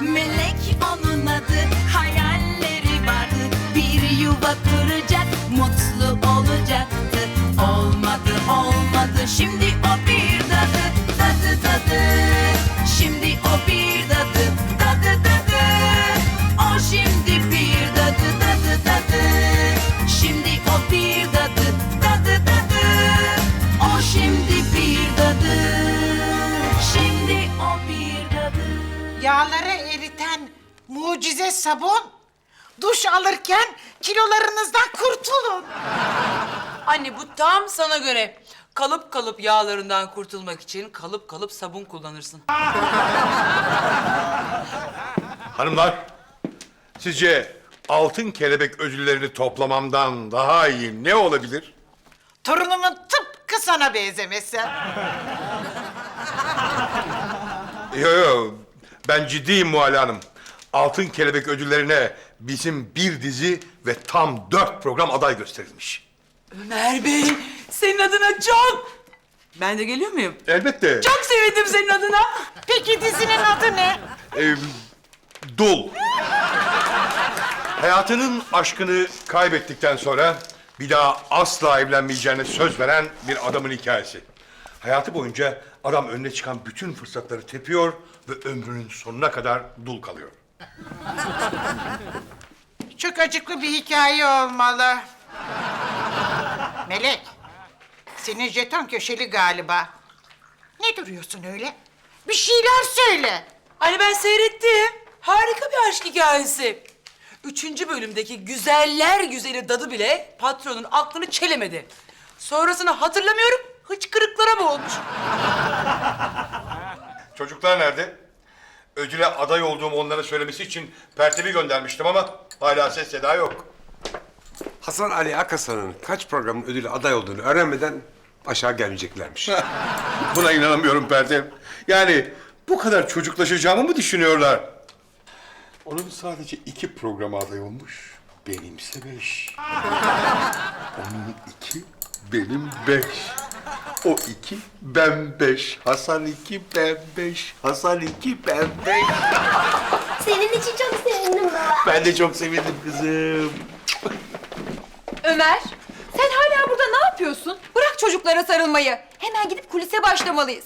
Melek onun adı Hayalleri vardı. Bir yuva kuracak Mutlu olacaktı. Olmadı olmadı Şimdi o bir dadı. Dadı dadı. Şimdi o bir dadı. Dadı dadı. O şimdi bir dadı. Dadı dadı. Şimdi o bir dadı. Dadı dadı. O şimdi bir dadı. Şimdi o bir dadı. Yağları mucize sabun. Duş alırken kilolarınızdan kurtulun. Anne bu tam sana göre. Kalıp kalıp yağlarından kurtulmak için kalıp kalıp sabun kullanırsın. Hanımlar, sizce altın kelebek ödüllerini toplamamdan daha iyi ne olabilir? Torunumun tıpkı sana benzemesi. Yo yo, ben ciddiyim Muhalle Hanım. Altın kelebek ödüllerine bizim bir dizi ve tam dört program aday gösterilmiş. Ömer Bey, senin adına çok... Ben de geliyor muyum? Elbette. Çok sevindim senin adına. Peki dizinin adı ne? Ee, dul. Hayatının aşkını kaybettikten sonra bir daha asla evlenmeyeceğine söz veren bir adamın hikayesi. Hayatı boyunca adam önüne çıkan bütün fırsatları tepiyor ve ömrünün sonuna kadar dul kalıyor. Çok acıklı bir hikaye olmalı. Melek, senin jeton köşeli galiba. Ne duruyorsun öyle? Bir şeyler söyle. Anne ben seyrettim. Harika bir aşk hikayesi. Üçüncü bölümdeki güzeller güzeli dadı bile patronun aklını çelemedi. Sonrasını hatırlamıyorum, hıçkırıklara boğulmuş. Çocuklar nerede? Ödüle aday olduğumu onlara söylemesi için Pertev'i göndermiştim ama hala ses seda yok. Hasan Ali Akasan'ın kaç programın ödülü aday olduğunu öğrenmeden aşağı gelmeyeceklermiş. Buna inanamıyorum Pertev. Yani bu kadar çocuklaşacağımı mı düşünüyorlar? Onun sadece iki programa aday olmuş. Benimse beş. Onun iki, benim beş. O iki, ben beş. Hasan iki, ben beş. Hasan iki, ben beş. Senin için çok sevindim baba. Ben de çok sevindim kızım. Ömer, sen hala burada ne yapıyorsun? Bırak çocuklara sarılmayı. Hemen gidip kulise başlamalıyız.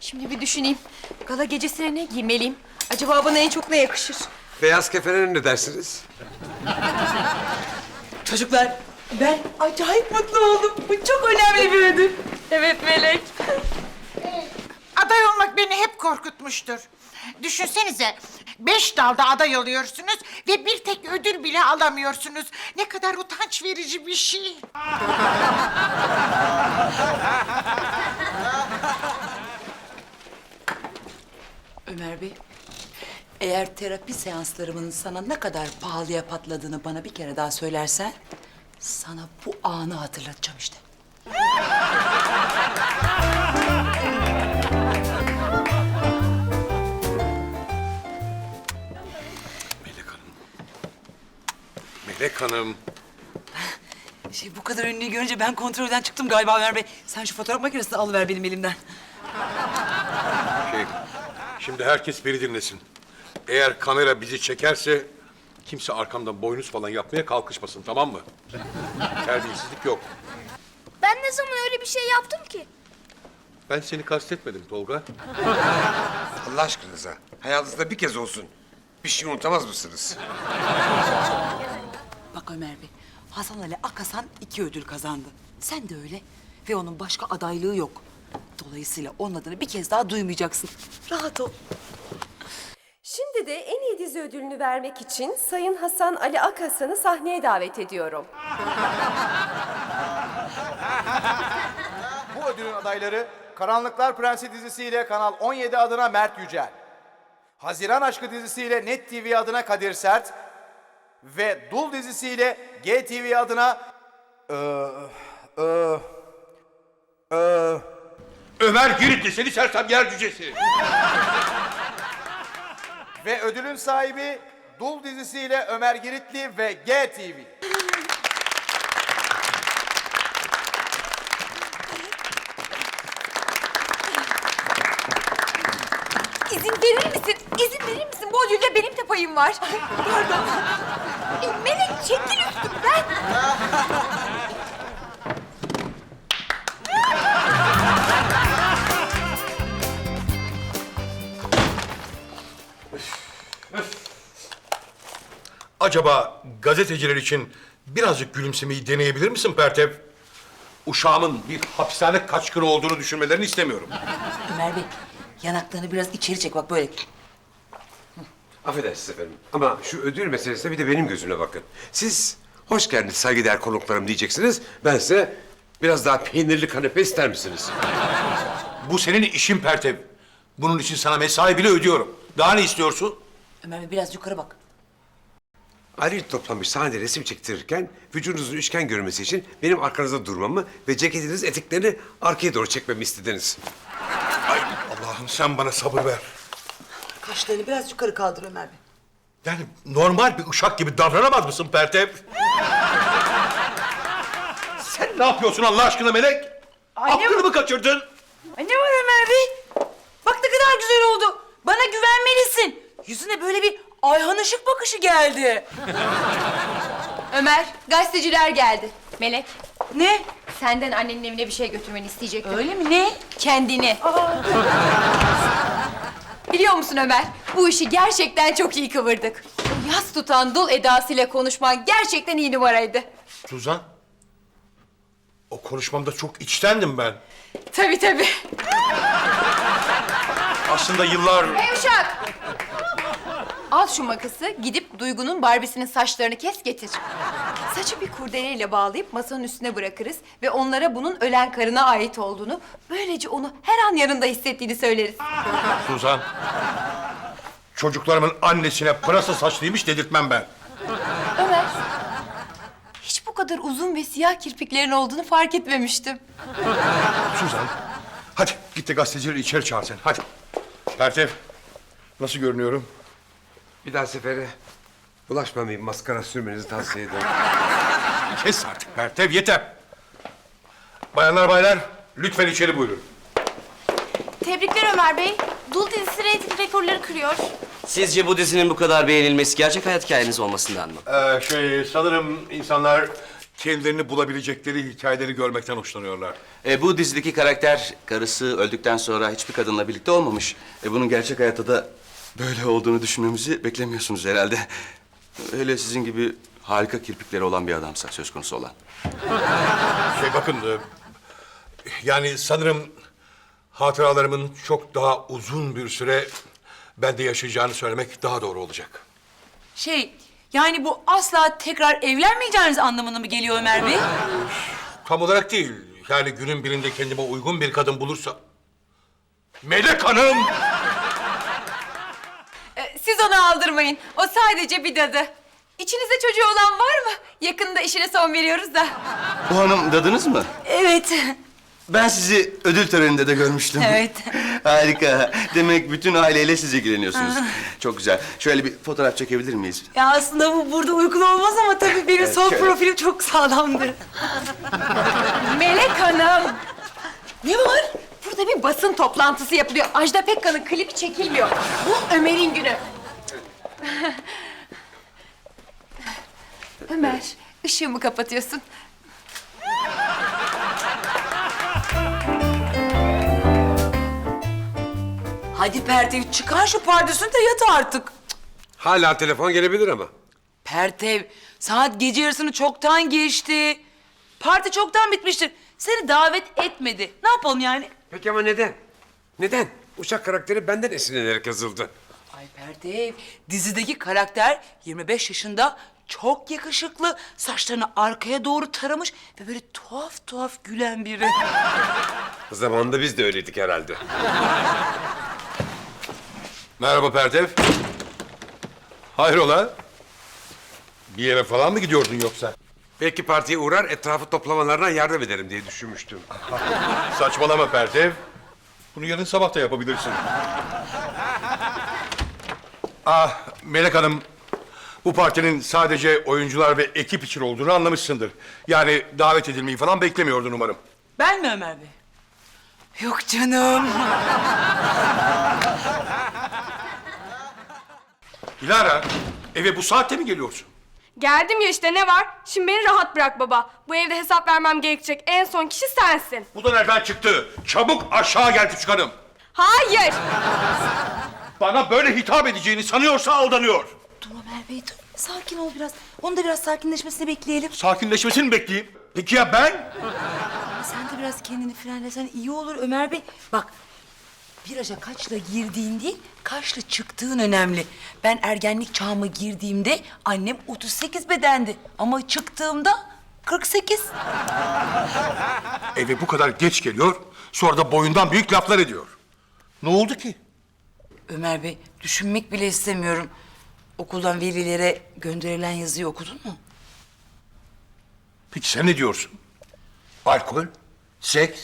Şimdi bir düşüneyim. Gala gecesine ne giymeliyim? Acaba bana en çok ne yakışır? Beyaz kefene ne dersiniz? Çocuklar, ben acayip mutlu oldum. Bu çok önemli bir ödül. Evet Melek. Aday olmak beni hep korkutmuştur. Düşünsenize, beş dalda aday oluyorsunuz ve bir tek ödül bile alamıyorsunuz. Ne kadar utanç verici bir şey. Ömer Bey, eğer terapi seanslarımın sana ne kadar pahalıya patladığını bana bir kere daha söylersen... ...sana bu anı hatırlatacağım işte. Melek Hanım. Melek Hanım. Şey, bu kadar ünlüyü görünce ben kontrolden çıktım galiba Ömer Bey. Sen şu fotoğraf makinesini alıver benim elimden. Şey, şimdi herkes beni dinlesin. Eğer kamera bizi çekerse kimse arkamdan boynuz falan yapmaya kalkışmasın tamam mı? Terbiyesizlik yok. Ben ne zaman öyle bir şey yaptım ki? Ben seni kastetmedim Tolga. Allah aşkınıza. Hayatınızda bir kez olsun. Bir şey unutamaz mısınız? Bak Ömer Bey, Hasan Ali Akasan iki ödül kazandı. Sen de öyle. Ve onun başka adaylığı yok. Dolayısıyla onun adını bir kez daha duymayacaksın. Rahat ol. Şimdi de en iyi dizi ödülünü vermek için Sayın Hasan Ali Akhasan'ı sahneye davet ediyorum. Bu ödülün adayları Karanlıklar Prensi dizisiyle Kanal 17 adına Mert Yücel. Haziran Aşkı dizisiyle Net TV adına Kadir Sert. Ve Dul dizisiyle GTV adına... Ee, ee, ee, Ömer Giritli seni sersem yer cücesi. Ve ödülün sahibi Dul dizisiyle Ömer Giritli ve GTV. İzin verir misin? İzin verir misin? Bu ödülleri işim var. Pardon. E, Melek çekil üstümden. Acaba gazeteciler için birazcık gülümsemeyi deneyebilir misin Pertev? Uşağımın bir hapishane kaçkını olduğunu düşünmelerini istemiyorum. Ömer Bey, yanaklarını biraz içeri çek bak böyle. Affedersiniz efendim ama şu ödül meselesine bir de benim gözüme bakın. Siz hoş geldiniz saygıdeğer konuklarım diyeceksiniz. Ben size biraz daha peynirli kanepe ister misiniz? Bu senin işin Pertev. Bunun için sana mesai bile ödüyorum. Daha ne istiyorsun? Ömer Bey biraz yukarı bak. Ayrıca toplanmış sahnede resim çektirirken vücudunuzun üçgen görünmesi için benim arkanızda durmamı ve ceketiniz eteklerini arkaya doğru çekmemi istediniz. Ay Allah'ım sen bana sabır ver. Kaşlarını biraz yukarı kaldır Ömer Bey. Yani normal bir uşak gibi davranamaz mısın Pertev? Sen ne yapıyorsun Allah aşkına Melek? Aklını mı kaçırdın? Ay ne var Ömer Bey? Bak ne kadar güzel oldu. Bana güvenmelisin. Yüzüne böyle bir Ayhan Işık bakışı geldi. Ömer, gazeteciler geldi. Melek, Ne? senden annenin evine bir şey götürmeni isteyecektim. Öyle mi? Ne? Kendini. Biliyor musun Ömer, bu işi gerçekten çok iyi kıvırdık. O yas tutan dul edasıyla konuşman gerçekten iyi numaraydı. Suzan. O konuşmamda çok içtendim ben. Tabii tabii. Aslında yıllar... Hey uşak! Al şu makası, gidip Duygu'nun Barbie'sinin saçlarını kes getir. Saçı bir kurdeleyle bağlayıp masanın üstüne bırakırız ve onlara bunun ölen karına ait olduğunu, böylece onu her an yanında hissettiğini söyleriz. Suzan. Çocuklarımın annesine pırasa saçlıymış dedirtmem ben. Ömer, hiç bu kadar uzun ve siyah kirpiklerin olduğunu fark etmemiştim. Suzan. Hadi git de gazetecileri içeri çağır sen. Hadi. Pertev. Nasıl görünüyorum? Bir daha sefere bulaşmamayı maskara sürmenizi tavsiye ederim. Kes artık Pertev yeter. Bayanlar baylar lütfen içeri buyurun. Tebrikler Ömer Bey. Dul dizisi reyting rekorları kırıyor. Sizce bu dizinin bu kadar beğenilmesi gerçek hayat hikayeniz olmasından mı? Ee, şey sanırım insanlar kendilerini bulabilecekleri hikayeleri görmekten hoşlanıyorlar. E, bu dizideki karakter karısı öldükten sonra hiçbir kadınla birlikte olmamış. E, bunun gerçek hayatta da böyle olduğunu düşünmemizi beklemiyorsunuz herhalde. Öyle sizin gibi harika kirpikleri olan bir adamsa söz konusu olan. Şey bakın, e, yani sanırım hatıralarımın çok daha uzun bir süre bende yaşayacağını söylemek daha doğru olacak. Şey, yani bu asla tekrar evlenmeyeceğiniz anlamına mı geliyor Ömer Bey? Tam olarak değil. Yani günün birinde kendime uygun bir kadın bulursa... Melek Hanım! Siz onu aldırmayın. O sadece bir dadı. İçinizde çocuğu olan var mı? Yakında işine son veriyoruz da. Bu hanım dadınız mı? Evet. Ben sizi ödül töreninde de görmüştüm. Evet. Harika. Demek bütün aileyle siz ilgileniyorsunuz. Çok güzel. Şöyle bir fotoğraf çekebilir miyiz? Ya aslında bu burada uygun olmaz ama tabii benim sol şöyle. profilim çok sağlamdır. Melek Hanım. Ne var? Burada bir basın toplantısı yapılıyor. Ajda Pekkan'ın klibi çekilmiyor. Bu Ömer'in günü. Ömer, ışığımı kapatıyorsun. Hadi Pertev çıkar şu pardesünü de yat artık. Hala telefon gelebilir ama. Pertev, saat gece yarısını çoktan geçti. Parti çoktan bitmiştir. Seni davet etmedi. Ne yapalım yani? Peki ama neden? Neden? Uşak karakteri benden esinlenerek yazıldı. Ay Pertev, dizideki karakter 25 yaşında, çok yakışıklı, saçlarını arkaya doğru taramış ve böyle tuhaf tuhaf gülen biri. Zamanında biz de öyleydik herhalde. Merhaba Pertev. Hayrola? Bir yere falan mı gidiyordun yoksa? Belki partiye uğrar etrafı toplamalarına yardım ederim diye düşünmüştüm. Saçmalama Pertev. Bunu yarın sabah da yapabilirsin. Ah Melek Hanım, bu partinin sadece oyuncular ve ekip için olduğunu anlamışsındır. Yani davet edilmeyi falan beklemiyordun umarım. Ben mi Ömer Bey? Yok canım. Dilara, eve bu saatte mi geliyorsun? Geldim ya işte ne var? Şimdi beni rahat bırak baba. Bu evde hesap vermem gerekecek en son kişi sensin. Bu da nereden çıktı? Çabuk aşağı gel küçük hanım. Hayır. Bana böyle hitap edeceğini sanıyorsa aldanıyor. Dur Ömer Bey dur. Sakin ol biraz. Onun da biraz sakinleşmesini bekleyelim. Sakinleşmesini mi bekleyeyim? Peki ya ben? Sen de biraz kendini frenlesen iyi olur Ömer Bey. Bak viraja kaçla girdiğin değil, kaçla çıktığın önemli. Ben ergenlik çağıma girdiğimde annem 38 bedendi. Ama çıktığımda 48. Eve bu kadar geç geliyor, sonra da boyundan büyük laflar ediyor. Ne oldu ki? Ömer Bey düşünmek bile istemiyorum. Okuldan velilere gönderilen yazıyı okudun mu? Peki sen ne diyorsun? Alkol, seks,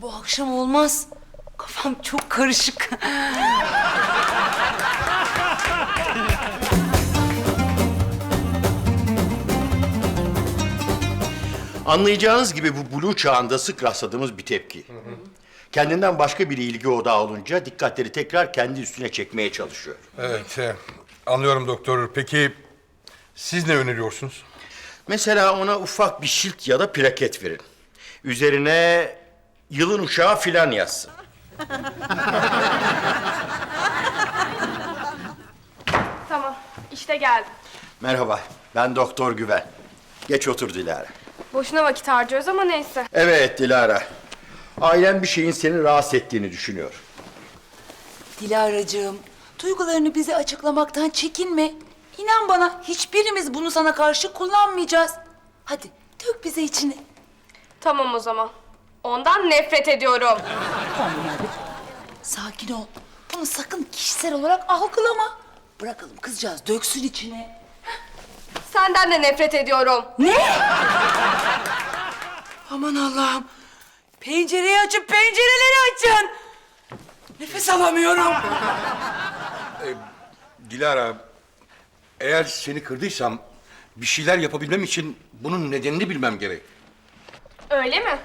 Bu akşam olmaz. Kafam çok karışık. Anlayacağınız gibi bu blue çağında sık rastladığımız bir tepki. Kendinden başka bir ilgi odağı olunca dikkatleri tekrar kendi üstüne çekmeye çalışıyor. Evet, e, anlıyorum doktor. Peki siz ne öneriyorsunuz? Mesela ona ufak bir şilt ya da plaket verin. Üzerine yılın uşağı filan yazsın. Tamam işte geldim. Merhaba, ben Doktor Güven. Geç otur Dilara. Boşuna vakit harcıyoruz ama neyse. Evet Dilara. Ailen bir şeyin seni rahatsız ettiğini düşünüyor. Dilara'cığım, duygularını bize açıklamaktan çekinme. İnan bana, hiçbirimiz bunu sana karşı kullanmayacağız. Hadi, dök bize içini. Tamam o zaman. Ondan nefret ediyorum. Tamam Bey. Sakin ol. Bunu sakın kişisel olarak algılama. Bırakalım kızcağız döksün içine. Senden de nefret ediyorum. Ne? Aman Allah'ım. Pencereyi açın, pencereleri açın. Nefes alamıyorum. Dilara, eğer seni kırdıysam bir şeyler yapabilmem için bunun nedenini bilmem gerek. Öyle mi?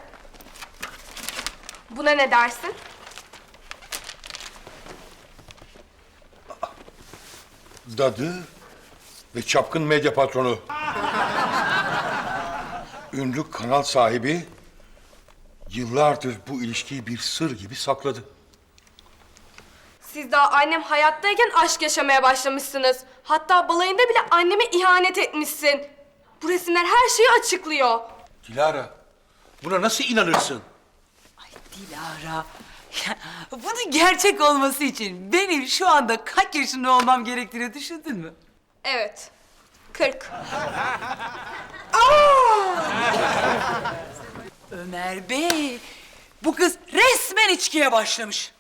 Buna ne dersin? Dadı ve çapkın medya patronu. Ünlü kanal sahibi yıllardır bu ilişkiyi bir sır gibi sakladı. Siz daha annem hayattayken aşk yaşamaya başlamışsınız. Hatta balayında bile anneme ihanet etmişsin. Bu resimler her şeyi açıklıyor. Dilara, buna nasıl inanırsın? Dilara, ya, bunun gerçek olması için benim şu anda kaç yaşında olmam gerektiğini düşündün mü? Evet. 40. Ömer Bey, bu kız resmen içkiye başlamış.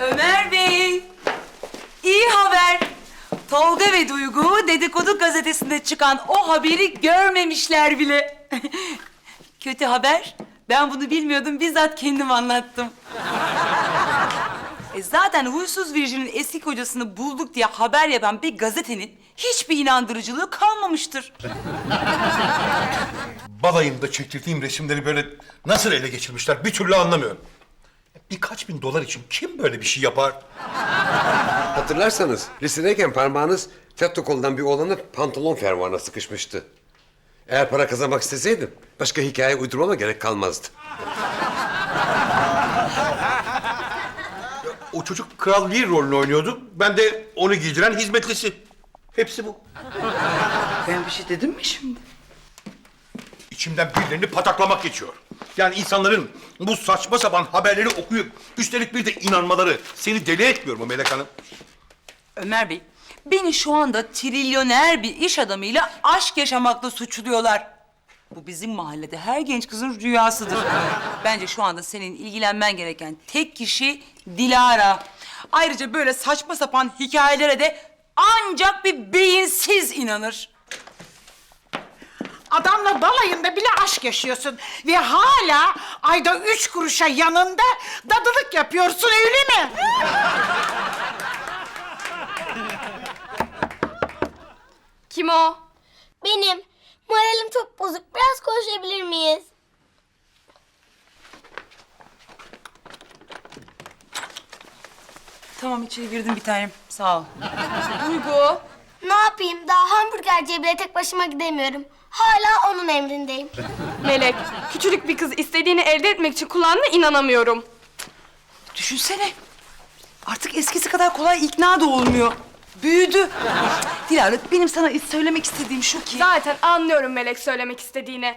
Ömer Bey, iyi haber. Tolga ve Duygu Dedikodu gazetesinde çıkan o haberi görmemişler bile. Kötü haber, ben bunu bilmiyordum, bizzat kendim anlattım. E zaten huysuz Virjin'in eski kocasını bulduk diye haber yapan bir gazetenin hiçbir inandırıcılığı kalmamıştır. Balayında çektirdiğim resimleri böyle nasıl ele geçirmişler bir türlü anlamıyorum. Birkaç bin dolar için kim böyle bir şey yapar? Hatırlarsanız lisedeyken parmağınız tiyatro kolundan bir oğlanın pantolon fermuarına sıkışmıştı. Eğer para kazanmak isteseydim başka hikaye uydurmama gerek kalmazdı. Çocuk Kral Lear rolünü oynuyordu. Ben de onu giydiren hizmetlisi. Hepsi bu. Ben bir şey dedim mi şimdi? İçimden birilerini pataklamak geçiyor. Yani insanların bu saçma sapan haberleri okuyup üstelik bir de inanmaları seni deli etmiyor mu Melek Hanım? Ömer Bey, beni şu anda trilyoner bir iş adamıyla aşk yaşamakla suçluyorlar. Bu bizim mahallede her genç kızın rüyasıdır. Bence şu anda senin ilgilenmen gereken tek kişi Dilara. Ayrıca böyle saçma sapan hikayelere de ancak bir beyinsiz inanır. Adamla balayında bile aşk yaşıyorsun. Ve hala ayda üç kuruşa yanında dadılık yapıyorsun öyle mi? Kim o? Benim. Moralim çok bozuk. Biraz konuşabilir miyiz? Tamam içeri girdim bir tanem. Sağ ol. Duygu. Ne yapayım? Daha hamburgerciye bile tek başıma gidemiyorum. Hala onun emrindeyim. Melek, küçücük bir kız istediğini elde etmek için kullandığına inanamıyorum. Düşünsene. Artık eskisi kadar kolay ikna da olmuyor. Büyüdü. Dilara benim sana söylemek istediğim şu ki... Zaten anlıyorum Melek söylemek istediğini.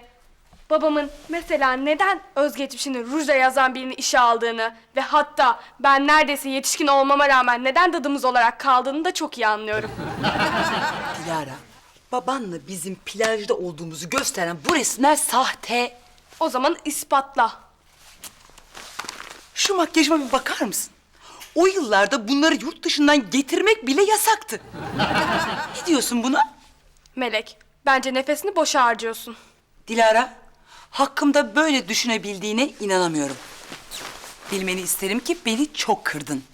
Babamın mesela neden özgeçmişini rujla yazan birini işe aldığını ve hatta ben neredeyse yetişkin olmama rağmen neden dadımız olarak kaldığını da çok iyi anlıyorum. Dilara, babanla bizim plajda olduğumuzu gösteren bu resimler sahte. O zaman ispatla. Şu makyajıma bir bakar mısın? O yıllarda bunları yurt dışından getirmek bile yasaktı. ne diyorsun buna? Melek, bence nefesini boşa harcıyorsun. Dilara, hakkımda böyle düşünebildiğine inanamıyorum. Bilmeni isterim ki beni çok kırdın.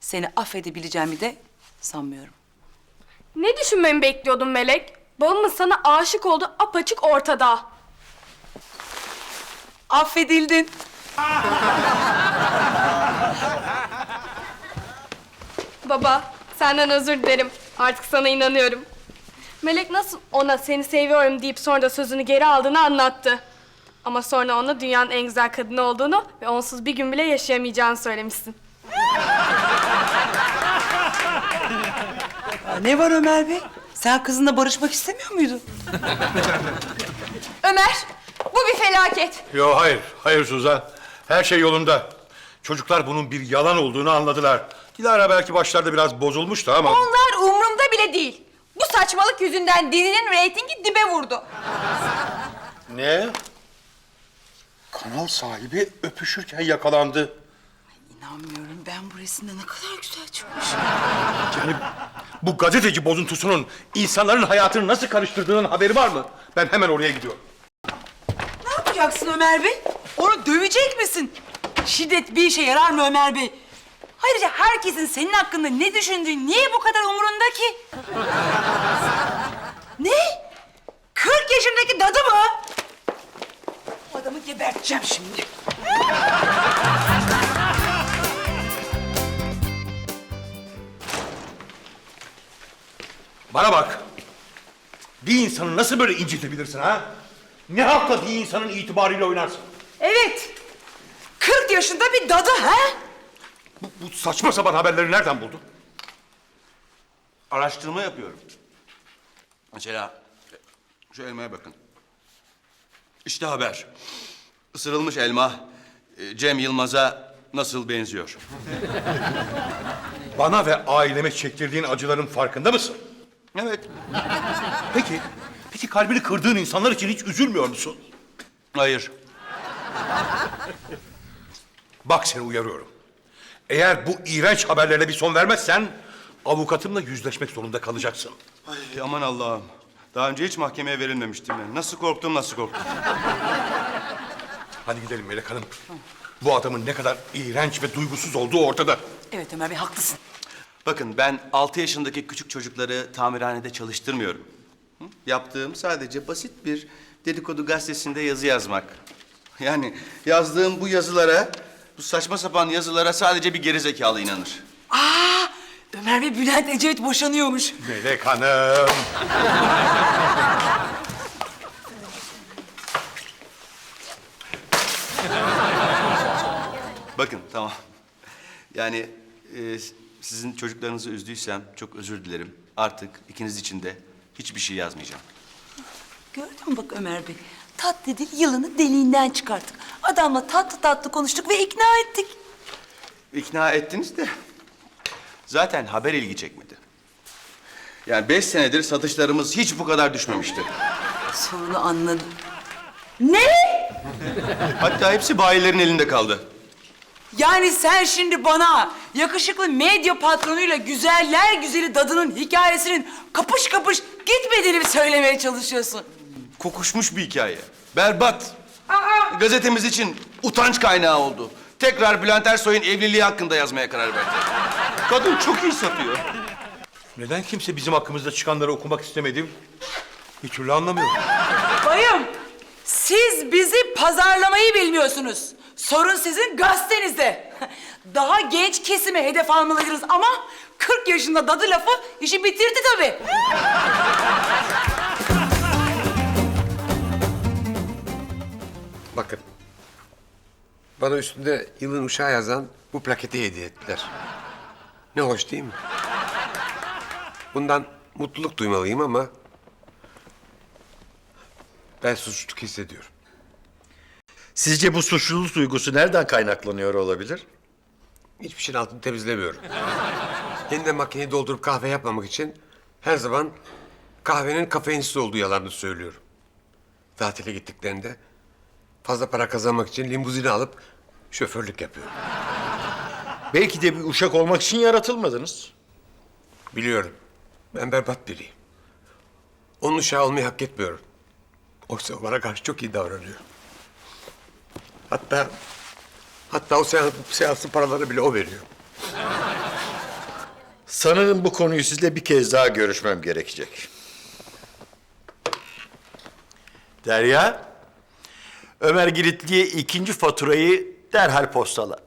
Seni affedebileceğimi de sanmıyorum. Ne düşünmemi bekliyordun Melek? Babamın sana aşık olduğu apaçık ortada. Affedildin. Baba, senden özür dilerim. Artık sana inanıyorum. Melek nasıl ona seni seviyorum deyip sonra da sözünü geri aldığını anlattı. Ama sonra ona dünyanın en güzel kadını olduğunu ve onsuz bir gün bile yaşayamayacağını söylemişsin. Ya ne var Ömer Bey? Sen kızınla barışmak istemiyor muydun? Ömer, bu bir felaket. Yo hayır, hayır Suzan. Her şey yolunda. Çocuklar bunun bir yalan olduğunu anladılar. Dilara belki başlarda biraz bozulmuştu ama... Onlar umurumda bile değil. Bu saçmalık yüzünden dizinin reytingi dibe vurdu. Ne? Kanal sahibi öpüşürken yakalandı. İnanmıyorum. Ben bu resimde ne kadar güzel çıkmış. Yani bu gazeteci bozuntusunun insanların hayatını nasıl karıştırdığının haberi var mı? Ben hemen oraya gidiyorum. Ne yapacaksın Ömer Bey? Onu dövecek misin? Şiddet bir işe yarar mı Ömer Bey? Ayrıca herkesin senin hakkında ne düşündüğü niye bu kadar umurunda ki? ne? 40 yaşındaki dadı mı? Bu adamı geberteceğim şimdi. Bana bak. Bir insanı nasıl böyle incitebilirsin ha? Ne hakla bir insanın itibarıyla oynarsın? Evet. 40 yaşında bir dadı ha? Bu, saçma sapan haberleri nereden buldun? Araştırma yapıyorum. Mesela şu elmaya bakın. İşte haber. Isırılmış elma e, Cem Yılmaz'a nasıl benziyor? Bana ve aileme çektirdiğin acıların farkında mısın? Evet. Peki, peki kalbini kırdığın insanlar için hiç üzülmüyor musun? Hayır. Bak seni uyarıyorum. Eğer bu iğrenç haberlerine bir son vermezsen... ...avukatımla yüzleşmek zorunda kalacaksın. Ay, aman Allah'ım. Daha önce hiç mahkemeye verilmemiştim ben. Nasıl korktum, nasıl korktum. Hadi gidelim Melek Hanım. Bu adamın ne kadar iğrenç ve duygusuz olduğu ortada. Evet Ömer Bey haklısın. Bakın ben 6 yaşındaki küçük çocukları tamirhanede çalıştırmıyorum. Hı? Yaptığım sadece basit bir dedikodu gazetesinde yazı yazmak. Yani yazdığım bu yazılara, bu saçma sapan yazılara sadece bir gerizekalı inanır. Aa, Ömer Bey Bülent Ecevit boşanıyormuş. Melek Hanım. Bakın tamam. Yani e, sizin çocuklarınızı üzdüysem çok özür dilerim. Artık ikiniz için de hiçbir şey yazmayacağım. Gördün mü bak Ömer Bey? Tatlı dil yılanı deliğinden çıkarttık. Adamla tatlı tatlı konuştuk ve ikna ettik. İkna ettiniz de zaten haber ilgi çekmedi. Yani beş senedir satışlarımız hiç bu kadar düşmemişti. Sorunu anladım. Ne? Hatta hepsi bayilerin elinde kaldı. Yani sen şimdi bana yakışıklı medya patronuyla güzeller güzeli dadının hikayesinin kapış kapış gitmediğini mi söylemeye çalışıyorsun? Kokuşmuş bir hikaye. Berbat. Gazetemiz için utanç kaynağı oldu. Tekrar Bülent Ersoy'un evliliği hakkında yazmaya karar verdi. Kadın çok iyi satıyor. Neden kimse bizim hakkımızda çıkanları okumak istemedi? Bir türlü anlamıyorum. Bayım, siz bizi pazarlamayı bilmiyorsunuz. Sorun sizin gazetenizde. Daha genç kesime hedef almalıydınız ama 40 yaşında dadı lafı işi bitirdi tabii. Bakın. Bana üstünde yılın uşağı yazan bu plaketi hediye ettiler. Ne hoş değil mi? Bundan mutluluk duymalıyım ama... Ben suçluluk hissediyorum. Sizce bu suçluluk duygusu nereden kaynaklanıyor olabilir? Hiçbir şeyin altını temizlemiyorum. Yeniden makineyi doldurup kahve yapmamak için her zaman kahvenin kafeinsiz olduğu yalanını söylüyorum. Tatile gittiklerinde fazla para kazanmak için limuzini alıp şoförlük yapıyorum. Belki de bir uşak olmak için yaratılmadınız. Biliyorum. Ben berbat biriyim. Onun uşağı olmayı hak etmiyorum. Oysa bana karşı çok iyi davranıyor. Hatta... Hatta o seans, seansın paraları bile o veriyor. Sanırım bu konuyu sizle bir kez daha görüşmem gerekecek. Derya, Ömer Giritli'ye ikinci faturayı derhal postala.